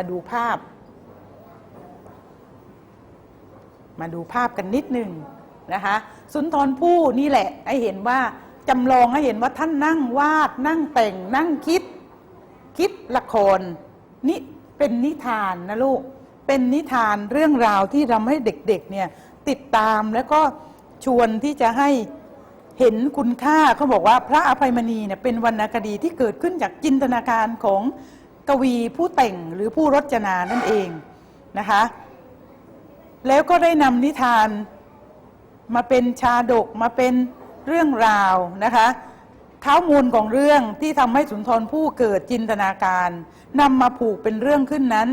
มาดูภาพ มาดูภาพกันนิดหนึ่งนะคะสุนทรภู่นี่แหละให้เห็นว่าจำลองให้เห็นว่าท่านนั่งวาด นั่งแต่ง นั่งคิด คิดละครนี่เป็นนิทานนะลูก เป็นนิทานเรื่องราวที่ทำให้เด็กๆเนี่ยติดตามแล้วก็ชวนที่จะให้เห็นคุณค่าเขาบอกว่าพระอภัยมณีเนี่ยเป็นวรรณคดีที่เกิดขึ้นจากจินตนาการของ กวีผู้แต่งหรือผู้รจนานั่นเองนะคะ แล้วก็ได้นำนิทานมาเป็นชาดกมาเป็นเรื่องราวนะคะเท้ามูลของเรื่องที่ทำให้สุนทรผู้เกิดจินตนาการนำมาผูกเป็นเรื่องขึ้นนั้น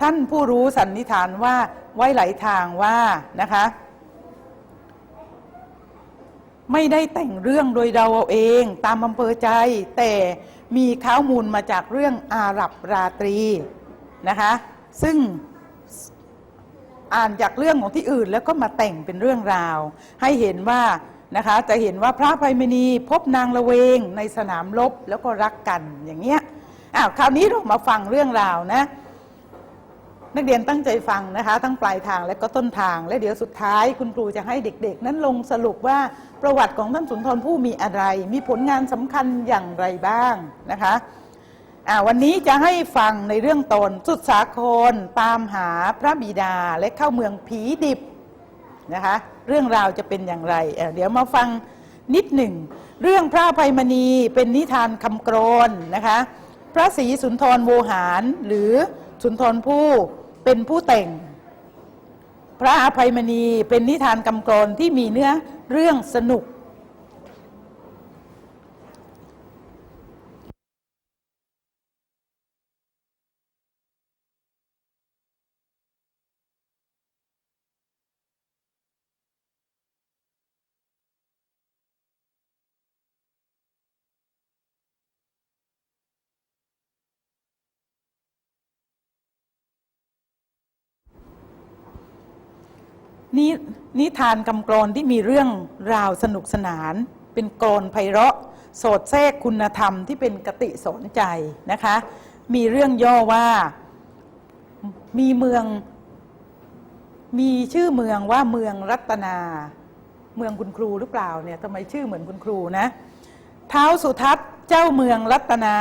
ท่านผู้รู้สันนิษฐานว่าไว้หลายทางว่านะคะ ไม่ได้แต่งเรื่องโดยเราเอาเองตามอำเภอใจ แต่มีข้าวมูลมาจากเรื่องอาหรับราตรีนะคะ ซึ่งอ่านจากเรื่องของที่อื่นแล้วก็มาแต่งเป็นเรื่องราว ให้เห็นว่านะคะจะเห็นว่าพระภัยมณีพบนางละเวงในสนามรบแล้วก็รักกันอย่างเงี้ยอ้าวคราวนี้เรามาฟังเรื่องราวนะ นักเรียนตั้งใจฟังนะคะ ทั้งปลายทางและก็ต้นทาง และเดี๋ยวสุดท้ายคุณครูจะให้เด็กๆ นั้นลงสรุปว่าประวัติของท่านสุนทรภู่มีอะไร มีผลงานสำคัญอย่างไรบ้างนะคะวันนี้จะให้ฟังในเรื่องตนสุดสาคร ตามหาพระบิดาและเข้าเมืองผีดิบนะคะเรื่องราวจะเป็นอย่างไรเเดี๋ยวมาฟังนิดหนึ่ง เรื่องพระภัยมณีเป็นนิทานคำกรนนะคะพระศรีสุนทรโวหารหรือสุนทรภู่ เป็นผู้แต่ง พระอภัยมณีเป็นนิทานกำกรอนที่มีเนื้อเรื่องสนุก นินิทานกำกรอนที่มีเรื่องราวสนุกสนาน เป็นกรอนไพเราะ โสดแทรกคุณธรรมที่เป็นกติสอนใจนะคะ มีเรื่องย่อว่ามีเมือง มีชื่อเมืองว่าเมืองรัตนา เมืองคุณครูหรือเปล่าเนี่ยทำไมชื่อเหมือนคุณครูนะเท้าสุทัศน์เจ้าเมืองรัตนา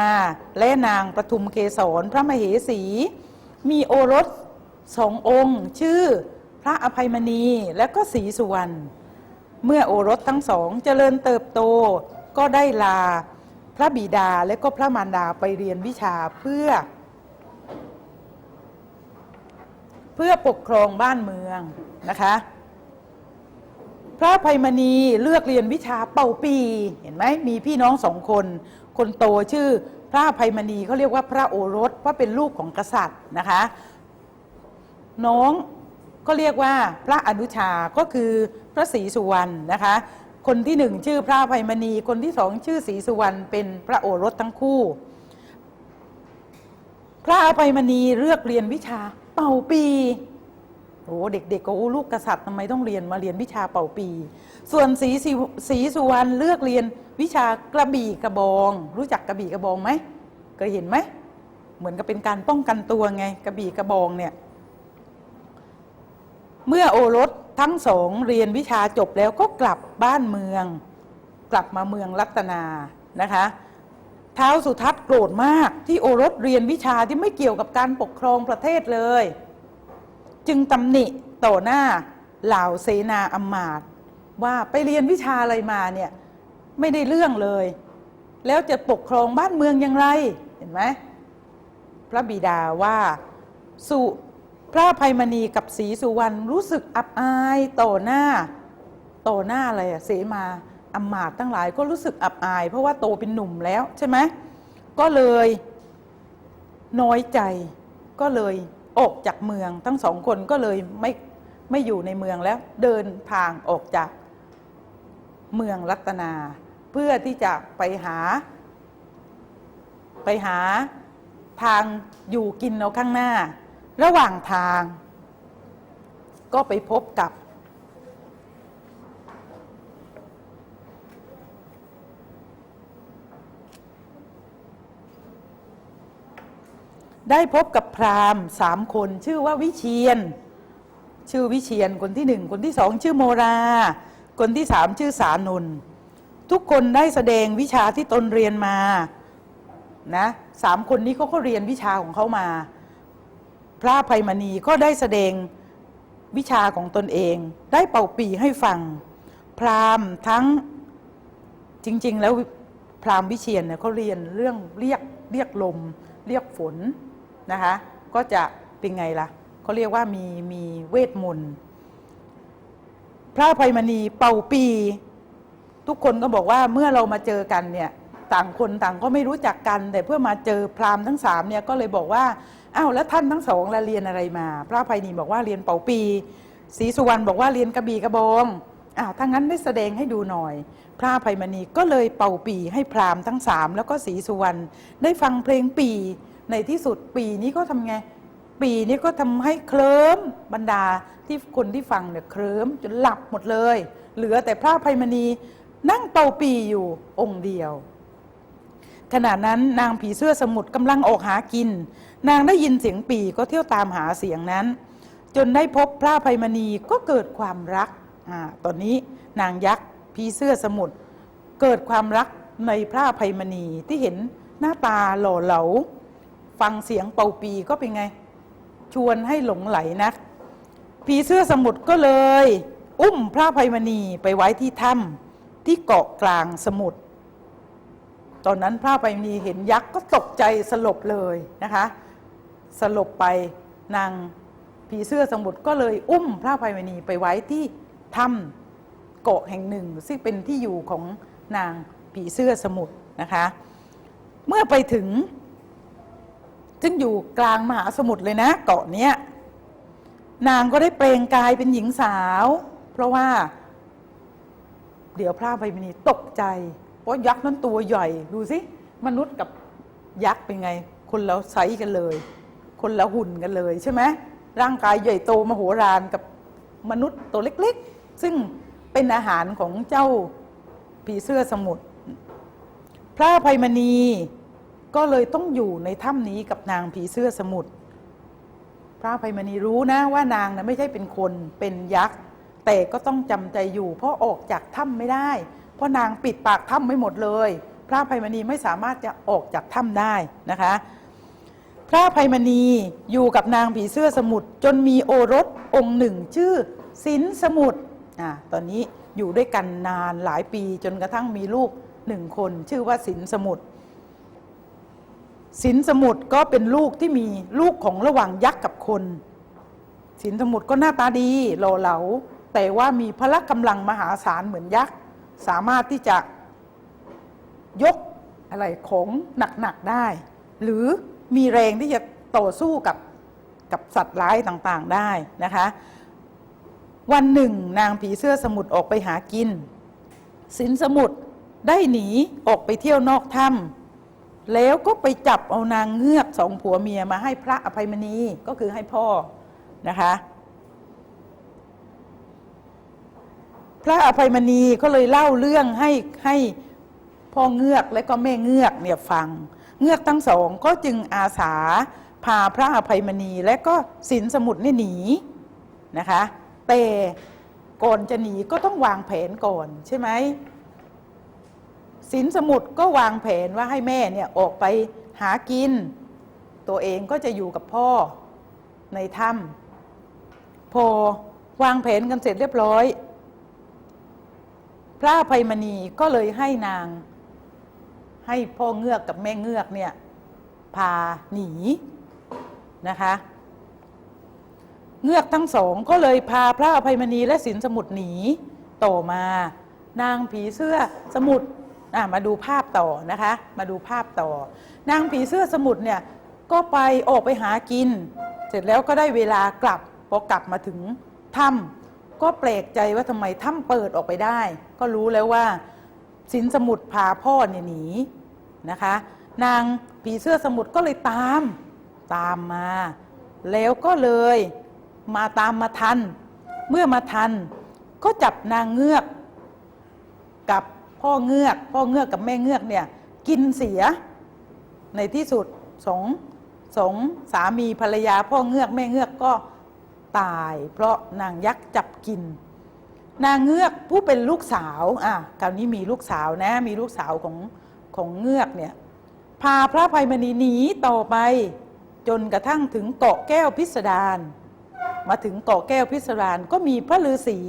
และนางประทุมเกศรพระมเหสี มีโอรสสององค์ ชื่อ พระอภัยมณีและก็ศรีสุวรรณเมื่อโอรสทั้งสองเจริญเติบโตก็ได้ลาพระบิดาและก็พระมารดาไปเรียนวิชาเพื่อ เพื่อปกครองบ้านเมืองนะคะ พระอภัยมณีเลือกเรียนวิชาเป่าปีเห็นไหมมีพี่น้องสองคน คนโตชื่อพระอภัยมณีเขาเรียกว่าพระโอรสเพราะเป็นลูกของกษัตริย์นะคะ น้อง ก็เรียกว่าพระอนุชาก็คือพระศรีสุวรรณนะคะ คนที่หนึ่งชื่อพระภัยมณี คนที่สองชื่อศรีสุวรรณเป็นพระโอรสทั้งคู่ พระอภัยมณีเลือกเรียนวิชาเป่าปีโอ้เด็กๆก็โอ้ลูกกษัตริย์ทำไมต้องเรียนมาเรียนวิชาเป่าปี ส่วนศรีศรีสุวรรณเลือกเรียนวิชากระบี่กระบอง รู้จักกระบี่กระบองไหมเคยเห็นไหมเหมือนกับเป็นการป้องกันตัวไงกระบี่กระบองเนี่ย เมื่อโอรสทั้งสองเรียนวิชาจบแล้วก็กลับบ้านเมือง กลับมาเมืองรัตนานะคะเท้าวสุทัศน์โกรธมากที่โอรสเรียนวิชาที่ไม่เกี่ยวกับการปกครองประเทศเลย จึงตำหนิต่อหน้าเหล่าเสนาอำมาตย์ว่าไปเรียนวิชาอะไรมาเนี่ยไม่ได้เรื่องเลย แล้วจะปกครองบ้านเมืองอย่างไรเห็นไหมพระบิดาว่าสุ พระภัยมณีกับศรีสุวรรณรู้สึกอับอายต่อหน้าต่อหน้าอะไรอะเสมาอำมาตย์ทั้งหลายก็รู้สึกอับอาย เพราะว่าโตเป็นหนุ่มแล้วใช่ไหมก็เลยน้อยใจก็เลยออกจากเมือง ทั้งสองคนก็เลยไม่ไม่อยู่ในเมืองแล้วเดินทางออกจากเมืองรัตนา เพื่อที่จะไปหา ไปหาทางอยู่กินเอาข้างหน้า ระหว่างทาง ก็ไปพบกับ ได้พบกับพราหมณ์สามคนชื่อว่าวิเชียน ชื่อวิเชียนคนที่หนึ่งคนที่สองชื่อโมรา คนที่สามชื่อสานุนทุกคนได้แสดงวิชาที่ตนเรียนมานะสามคนนี้เขาก็เรียนวิชาของเขามา พระภัยมณีก็ได้แสดงวิชาของตนเอง ได้เป่าปีให้ฟัง พราหมณ์ทั้งจริง ๆ แล้วพราหมณ์วิเชียนเนี่ยเขาเรียนเรื่องเรียกเรียกลม เรียกฝนนะคะก็จะเป็นไงล่ะเขาเรียกว่ามีมีเวทมนต์พระภัยมณีเป่าปี ทุกคนก็บอกว่าเมื่อเรามาเจอกันเนี่ยต่างคนต่างก็ไม่รู้จักกัน แต่เพื่อมาเจอพราหมณ์ทั้งสามเนี่ยก็เลยบอกว่า อ้าวแล้วท่านทั้งสองละเรียนอะไรมา พระภัยนีบอกว่าเรียนเป่าปีศรีสุวรรณบอกว่าเรียนกระบี่กระบองอ้าวถ้างั้นได้แสดงให้ดูหน่อย พระภัยมณีก็เลยเป่าปีให้พราหมณ์ทั้งสามแล้วก็ศรีสุวรรณได้ฟังเพลงปีในที่สุดปีนี้ก็ทำไงปีนี้ก็ทำให้เคลิ้มบรรดาที่คนที่ฟังเนี่ยเคลิ้มจนหลับหมดเลย เหลือแต่พระภัยมณีนั่งเป่าปีอยู่องค์เดียว ขณะนั้นนางผีเสื้อสมุทรกำลังออกหากิน นางได้ยินเสียงปีก็เที่ยวตามหาเสียงนั้น จนได้พบพระภัยมณีก็เกิดความรักอตอนนี้นางยักษ์ผีเสื้อสมุทรเกิดความรักในพระภัยมณีที่เห็นหน้าตาหล่อเหลา ฟังเสียงเป่าปีก็เป็นไง ชวนให้หลงไหลนักผีเสื้อสมุทรก็เลย อุ้มพระภัยมณีไปไว้ที่ถ้ำที่เกาะกลางสมุทร ตอนนั้นพระอภัยมีเห็นยักษ์ก็ตกใจสลบเลยนะคะ สลบไปนางผีเสื้อสมุทรก็เลยอุ้มพระภัยมณีไปไว้ที่ถ้ำเกาะแห่งหนึ่ง ซึ่งเป็นที่อยู่ของนางผีเสื้อสมุทรนะคะ เมื่อไปถึง ซึ่งอยู่กลางมหาสมุทรเลยนะเกาะเนี้ยนางก็ได้เปลงกายเป็นหญิงสาว เพราะว่า เดี๋ยวพระภัยมณีตกใจ เพราะยักษ์นั้นตัวใหญ่ดูสิมนุษย์กับยักษ์เป็นไง คนเราไซส์กันเลย คนละหุ่นกันเลยใช่ไหมร่างกายใหญ่โตมโหฬารกับมนุษย์ตัวเล็กๆ ซึ่งเป็นอาหารของเจ้าผีเสื้อสมุทรพระภัยมณีก็เลยต้องอยู่ในถ้ำนี้กับนางผีเสื้อสมุทรพระภัยมณีรู้นะว่านางนะไม่ใช่เป็นคนเป็นยักษ์ แต่ก็ต้องจำใจอยู่ เพราะออกจากถ้ำไม่ได้ พราะนางปิดปากถ้ำไม่หมดเลย พระภัยมณีไม่สามารถจะออกจากถ้ำได้นะคะ พระภัยมณีอยู่กับนางผีเสื้อสมุทรจนมีโอรสองค์หนึ่งชื่อสินสมุทรอ่าตอนนี้อยู่ด้วยกันนานหลายปีจนกระทั่งมีลูกหนึ่งคนชื่อว่าสินสมุทรสินสมุทรก็เป็นลูกที่มีลูกของระหว่างยักษ์กับคน สินสมุทรก็หน้าตาดีหล่อเหลา แต่ว่ามีพละกำลังมหาศาลเหมือนยักษ์ สามารถที่จะยกอะไรของหนักๆได้ หรือมีแรงที่จะต่อสู้กับกับสัตว์ร้ายต่างๆได้นะคะ วันหนึ่ง นางผีเสื้อสมุทรออกไปหากิน สินสมุทรได้หนีออกไปเที่ยวนอกถ้ำแล้วก็ไปจับเอานางเงือกสองผัวเมียมาให้พระอภัยมณีก็คือให้พ่อนะคะ พระอภัยมณีก็เลยเล่าเรื่องให้ให้พ่อเงือกและก็แม่เงือกเนี่ยฟัง เงือกทั้งสองก็จึงอาสาพาพระอภัยมณีและก็สินสมุทรเนี่ยหนีนะคะแต่ก่อนจะหนีก็ต้องวางแผนก่อนใช่ไหมสินสมุทรก็วางแผนว่าให้แม่เนี่ยออกไปหากิน ตัวเองก็จะอยู่กับพ่อในถ้ำพอวางแผนกันเสร็จเรียบร้อย พระอภัยมณีก็เลยให้นาง ให้พ่อเงือกกับแม่เงือกเนี่ยพาหนีนะคะ เงือกทั้งสองก็เลยพาพระอภัยมณีและสินสมุทรหนีต่อมา นางผีเสื้อสมุทรมาดูภาพต่อนะคะ มาดูภาพต่อ นางผีเสื้อสมุทรเนี่ยก็ไปออกไปหากิน เสร็จแล้วก็ได้เวลากลับพอกลับมาถึงถ้ำ ก็แปลกใจว่าทำไมถ้ำเปิดออกไปได้ ก็รู้แล้วว่า สินสมุทรพาพ่อเนี่ยหนีนะคะ นางผีเสื้อสมุทรก็เลยตามตามมา แล้วก็เลยมาตามมาทัน เมื่อมาทัน ก็จับนางเงือก กับพ่อเงือก พ่อเงือกกับแม่เงือกเนี่ยกินเสีย ในที่สุดสองสองสามีภรรยา พ่อเงือกแม่เงือกก็ ตาย เพราะนางยักษ์จับกิน นางเงือกผู้เป็นลูกสาวอะคราวนี้มีลูกสาวนะมีลูกสาวของของเงือกเนี่ยพาพระภัยมณีหนีต่อไป จนกระทั่งถึงเกาะแก้วพิสดารมาถึงเกาะแก้วพิสดารก็มีพระฤาษี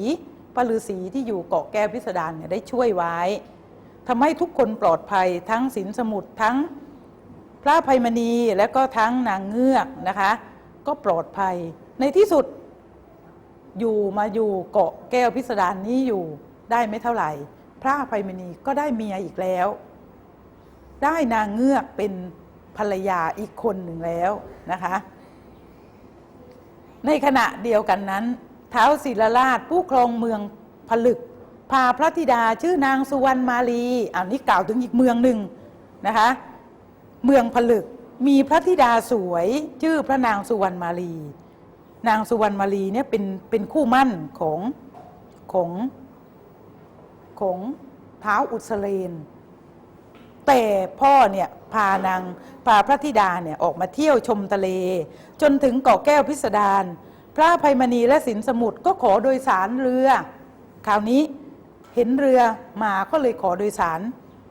พระฤาษีที่อยู่เกาะแก้วพิสดารเนี่ยได้ช่วยไว้ทำให้ทุกคนปลอดภัยทั้งสินสมุทรทั้งพระภัยมณีและก็ทั้งนางเงือกนะคะ ก็ปลอดภัย ในที่สุดอยู่มาอยู่เกาะแก้วพิสดารนี้อยู่ได้ไม่เท่าไหร่ พระอภัยมณีก็ได้เมียอีกแล้ว ได้นางเงือกเป็นภรรยาอีกคนหนึ่งแล้วนะคะ ในขณะเดียวกันนั้น เท้าวศิลราชผู้ครองเมืองผลึก พาพระธิดาชื่อนางสุวรรณมาลีอ่านี่กล่าวถึงอีกเมืองหนึ่งนะคะ เมืองผลึกมีพระธิดาสวยชื่อพระนางสุวรรณมาลี นางสุวรรณมาลีเนี่ยเป็นเป็นคู่มั่นของของของท้าวอุสเลน แต่พ่อเนี่ยพานางพาพระธิดาเนี่ยออกมาเที่ยวชมทะเล จนถึงเกาะแก้วพิสดารพระภัยมณีและสินสมุทรก็ขอโดยสารเรือ คราวนี้เห็นเรือมาก็เลยขอโดยสาร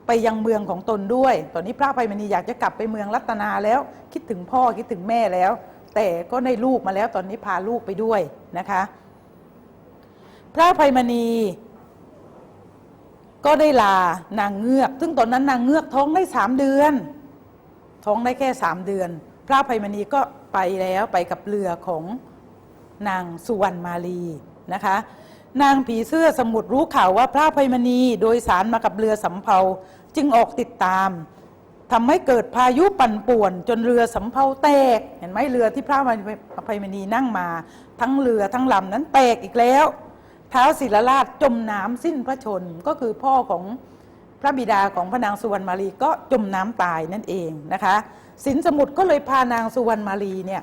ไปยังเมืองของตนด้วย ตอนนี้พระภัยมณีอยากจะกลับไปเมืองรัตนาแล้ว คิดถึงพ่อคิดถึงแม่แล้ว แต่ก็ได้ลูกมาแล้วตอนนี้พาลูกไปด้วยนะคะ พระภัยมณีก็ได้ลานางเงือก ซึ่งตอนนั้นนางเงือกท้องได้สามเดือน ท้องได้แค่สามเดือน พระภัยมณีก็ไปแล้วไปกับเรือของนางสุวรรณมาลีนะคะ นางผีเสื้อสมุทรรู้ข่าวว่าพระภัยมณีโดยสารมากับเรือสำเภาจึงออกติดตาม ทำให้เกิดพายุปั่นป่วน จนเรือสำเภาแตก เห็นไหมเรือที่พระอภัยมณีนั่งมา ทั้งเรือทั้งลำนั้นแตกอีกแล้ว ท้าวศิลราชจมน้ำสิ้นพระชนก็คือพ่อของพระบิดาของพระนางสุวรรณมาลีก็จมน้ำตายนั่นเองนะคะสินสมุทรก็เลยพานางสุวรรณมาลีเนี่ย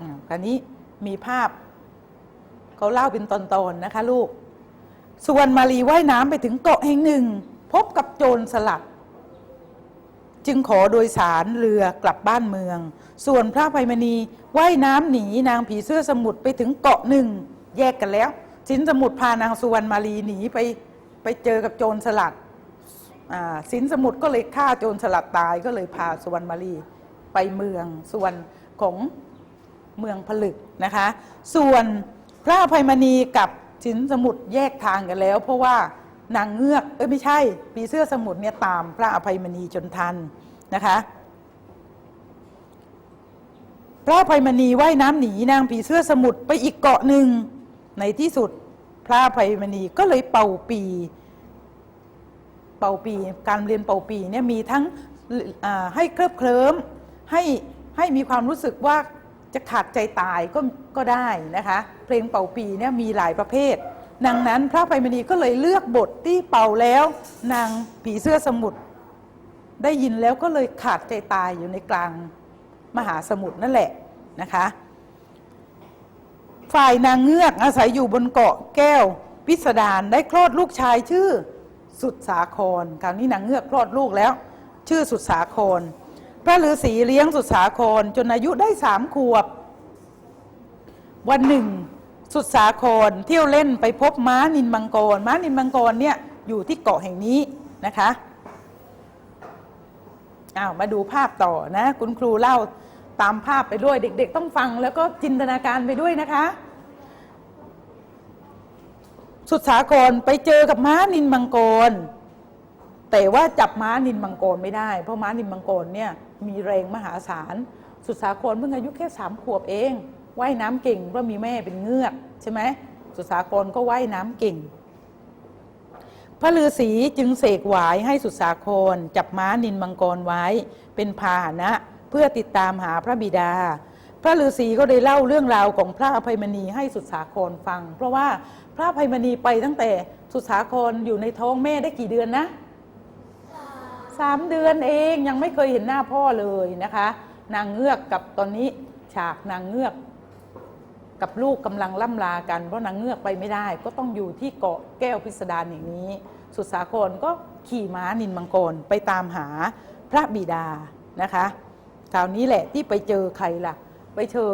อ่าคราวนี้มีภาพเขาเล่าเป็นตอนๆนะคะลูกสุวรรณมาลีว่ายน้ำไปถึงเกาะแห่งหนึ่ง พบกับโจรสลัด จึงขอโดยสารเรือกลับบ้านเมือง ส่วนพระภัยมณีว่ายน้ำหนีนางผีเสื้อสมุทรไปถึงเกาะหนึ่ง แยกกันแล้ว สินสมุทรพานางสุวรรณมาลีหนีไปไปเจอกับโจรสลัดสินสมุทรก็เลยฆ่าโจรสลัดตายก็เลยพาสุวรรณมาลีไปเมืองส่วนของเมืองผลึกนะคะ ส่วนพระภัยมณีกับสินสมุทรแยกทางกันแล้ว เพราะว่า นางเงือกเอ้ยไม่ใช่ ปีเสื้อสมุทรเนี่ยตามพระอภัยมณีจนทันนะคะ พระอภัยมณีว่ายน้ำหนีนางผีเสื้อสมุทรไปอีกเกาะหนึ่งในที่สุดพระอภัยมณีก็เลยเป่าปี เป่าปีการเรียนเป่าปีเนี่ยมีทั้งให้เคลิบเคลิ้มให้ให้มีความรู้สึกว่าจะขาดใจตายก็ก็ได้นะคะ เพลงเป่าปีเนี่ยมีหลายประเภท ดังนั้นพระอภัยมณีก็เลยเลือกบทที่เป่าแล้ว นางผีเสื้อสมุทรได้ยินแล้วก็เลยขาดใจตายอยู่ในกลางมหาสมุทรนั่นแหละนะคะ ฝ่ายนางเงือกอาศัยอยู่บนเกาะแก้วพิสดารได้คลอดลูกชายชื่อสุดสาครคราวนี้นางเงือกคลอดลูกแล้ว ชื่อสุดสาคร พระฤาษีเลี้ยงสุดสาครจนอายุได้สามขวบ วันหนึ่ง สุดสาครเที่ยวเล่นไปพบม้านินมังกร ม้านินมังกรเนี่ยอยู่ที่เกาะแห่งนี้นะคะอ้าวมาดูภาพต่อนะ คุณครูเล่าตามภาพไปด้วย เด็ก ๆ ต้องฟังแล้วก็จินตนาการไปด้วยนะคะ สุดสาครไปเจอกับม้านินมังกร แต่ว่าจับม้านินมังกรไม่ได้ เพราะม้านินมังกรเนี่ยมีแรงมหาศาล สุดสาครเพิ่งอายุแค่สามขวบเอง ว่ายน้ำเก่งเพราะมีแม่เป็นเงือกใช่ไหมสุดสาครก็ว่ายน้ำเก่ง พระฤาษีจึงเสกหวายให้สุดสาคร จับม้านินมังกรไว้ เป็นพาหนะเพื่อติดตามหาพระบิดา พระฤาษีก็ได้เล่าเรื่องราวของพระอภัยมณีให้สุดสาครฟัง เพราะว่าพระอภัยมณีไปตั้งแต่สุดสาครอยู่ในท้องแม่ได้กี่เดือนนะสามเดือนเองยังไม่เคยเห็นหน้าพ่อเลยนะคะ นางเงือกกับตอนนี้ฉากนางเงือก กับลูกกำลังล่ำลากันเพราะนางเงือกไปไม่ได้ ก็ต้องอยู่ที่เกาะแก้วพิสดารอย่างนี้ สุดสาครก็ขี่ม้านินมังกรไปตามหาพระบิดานะคะคราวนี้แหละที่ไปเจอใครล่ะ ไปเจอ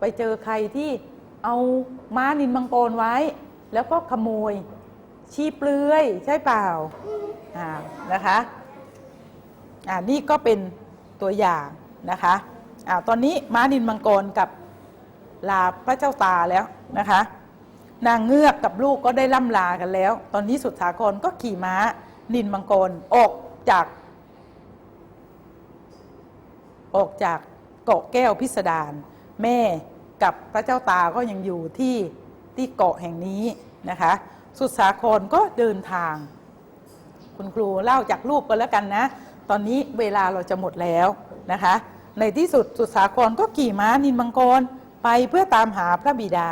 ไปเจอใครที่เอาม้านินมังกรไว้ แล้วก็ขโมย ชีเปลือยใช่เปล่าอ่านะคะอ่านี่ก็เป็นตัวอย่างนะคะ อ่าตอนนี้ม้านินมังกรกับลาพระเจ้าตาแล้วนะคะ นางเงือกกับลูกก็ได้ล่ำลากันแล้ว ตอนนี้สุดสาครก็ขี่ม้านินมังกรออกจาก ออกจากเกาะแก้วพิสดารแม่กับพระเจ้าตาก็ยังอยู่ที่ที่เกาะแห่งนี้นะคะ สุดสาครก็เดินทาง คุณครูเล่าจากรูปกันแล้วกันนะ ตอนนี้เวลาเราจะหมดแล้วนะคะ ในที่สุดสุดสาครก็ขี่ม้านินมังกรไปเพื่อตามหาพระบิดา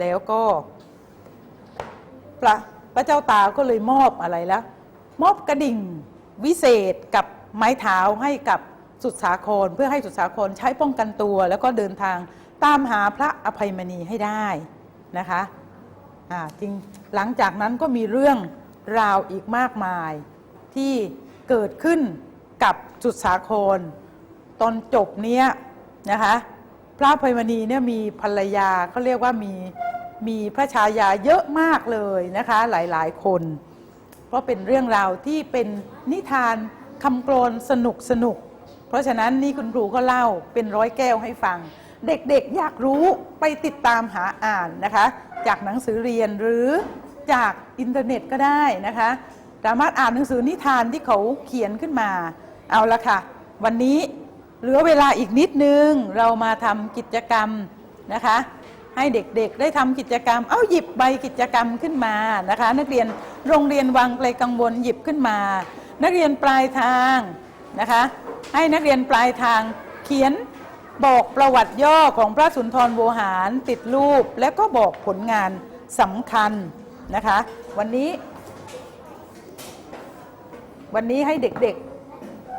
แล้วก็พระพระเจ้าตาก็เลยมอบอะไรแล้วมอบกระดิ่งวิเศษกับไม้เท้าให้กับสุดสาคร เพื่อให้สุดสาครใช้ป้องกันตัว แล้วก็เดินทางตามหาพระอภัยมณีให้ได้นะคะอ่าจริงหลังจากนั้นก็มีเรื่องราวอีกมากมายที่ เกิดขึ้นกับสุดสาคร ตอนจบเนี้ยนะคะพระภัยมณีเนี่ยมีภรรยาเขาเรียกว่ามีมีพระชายาเยอะมากเลยนะคะหลายๆคน เพราะเป็นเรื่องราวที่เป็นนิทานคำกรอนสนุกสนุก เพราะฉะนั้นนี่คุณครูก็เล่าเป็นร้อยแก้วให้ฟัง เด็กๆอยากรู้ไปติดตามหาอ่านนะคะ จากหนังสือเรียนหรือจากอินเทอร์เน็ตก็ได้นะคะ สามารถอ่านหนังสือนิทานที่เขาเขียนขึ้นมา เอาละค่ะ วันนี้เหลือเวลาอีกนิดนึง เรามาทำกิจกรรมนะคะ ให้เด็กๆได้ทำกิจกรรม เอาหยิบใบกิจกรรมขึ้นมานะคะ นักเรียนโรงเรียนวังไกลกังวลหยิบขึ้นมา นักเรียนปลายทางนะคะ ให้นักเรียนปลายทางเขียนบอกประวัติย่อของพระสุนทรโวหารติดรูป และก็บอกผลงานสำคัญนะคะ วันนี้ วันนี้ให้เด็ก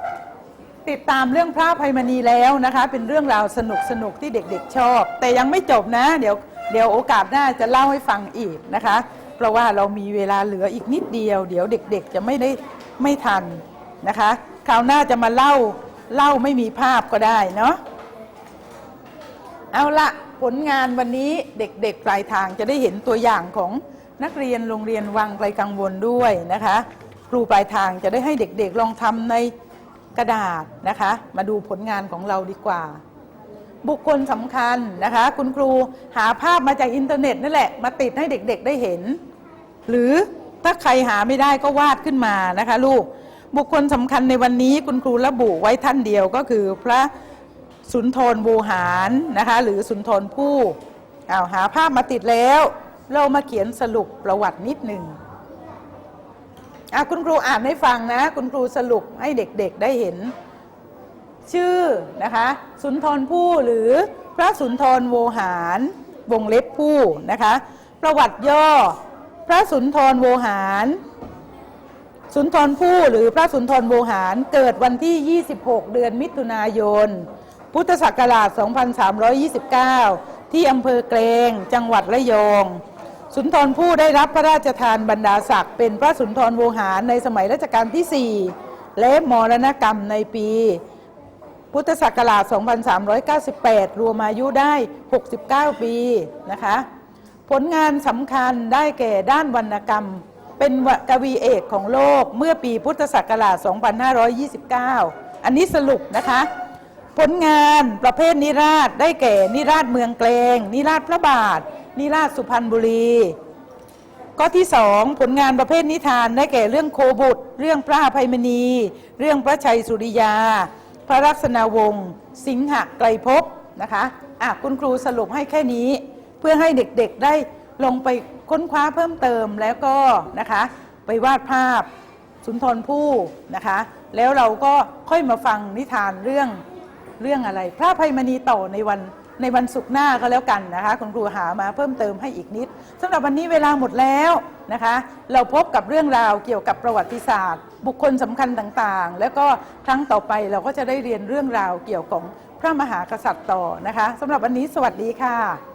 ๆ ติดตามเรื่องพระภัยมณีแล้วนะคะ เป็นเรื่องราวสนุกสนุกๆที่เด็กๆชอบ แต่ยังไม่จบนะ เดี๋ยวเดี๋ยวโอกาสหน้าจะเล่าให้ฟังอีกนะคะ เพราะว่าเรามีเวลาเหลืออีกนิดเดียว เดี๋ยวเด็ก ๆ จะไม่ได้ไม่ทันนะคะ คราวหน้าจะมาเล่าเล่าไม่มีภาพก็ได้เนาะเอาละผลงานวันนี้เด็กๆปลายทางจะได้เห็นตัวอย่างของนักเรียนโรงเรียนวังไกลกังวลด้วยนะคะ ครูปลายทางจะได้ให้เด็กๆลองทำในกระดาษนะคะ มาดูผลงานของเราดีกว่า บุคคลสำคัญนะคะ คุณครูหาภาพมาจากอินเทอร์เน็ตนั่นแหละมาติดให้เด็กๆได้เห็น หรือถ้าใครหาไม่ได้ก็วาดขึ้นมานะคะ ลูกบุคคลสำคัญในวันนี้คุณครูระบุไว้ท่านเดียวก็คือพระสุนทรโวหารนะคะ หรือสุนทรภู่เอาหาภาพมาติดแล้ว เรามาเขียนสรุปประวัตินิดหนึ่ง อะคุณครูอ่านให้ฟังนะ คุณครูสรุปให้เด็กๆได้เห็น ชื่อนะคะ สุนทรภู่หรือพระสุนทรโวหารวงเล็บผู้นะคะ ประวัติย่อ พระสุนทรโวหาร สุนทรภู่หรือพระสุนทรโวหารเกิดวันที่ 26 เดือนมิถุนายน พุทธศักราช 2329 ที่อำเภอเกรงจังหวัดระยอง สุนทรภู่ได้รับพระราชทานบรรดาศักดิ์เป็นพระสุนทรโวหารในสมัยรัชกาลที่ 4 และมรณกรรมในปี พุทธศักราช 2398 รวมอายุได้ 69 ปีนะคะ ผลงานสำคัญได้แก่ด้านวรรณกรรม เป็นกวีเอกของโลกเมื่อปีพุทธศักราช 2529 อันนี้สรุปนะคะ ผลงานประเภทนิราชได้แก่นิราชเมืองเกลงนิราชพระบาท นิราชสุพรรณบุรี ข้อที่สองผลงานประเภทนิทานได้แก่เรื่องโคบุตร เรื่องพระอภัยมณี เรื่องพระชัยสุริยา พระลักษณวงศ์สิงหะไกลภพนะคะอะคุณครูสรุปให้แค่นี้ เพื่อให้เด็กๆได้ลงไปค้นคว้าเพิ่มเติมแล้วก็นะคะไปวาดภาพสุนทรภู่นะคะ แล้วเราก็ค่อยมาฟังนิทานเรื่องเรื่องอะไร พระภัยมณีต่อในวัน ในวันศุกร์หน้าก็แล้วกันนะคะ คุณครูหามาเพิ่มเติมให้อีกนิดสำหรับวันนี้เวลาหมดแล้วนะคะ เราพบกับเรื่องราวเกี่ยวกับประวัติศาสตร์ บุคคลสำคัญต่างๆ แล้วก็ครั้งต่อไปเราก็จะได้เรียนเรื่องราวเกี่ยวของพระมหากษัตริย์ต่อนะคะสำหรับวันนี้สวัสดีค่ะ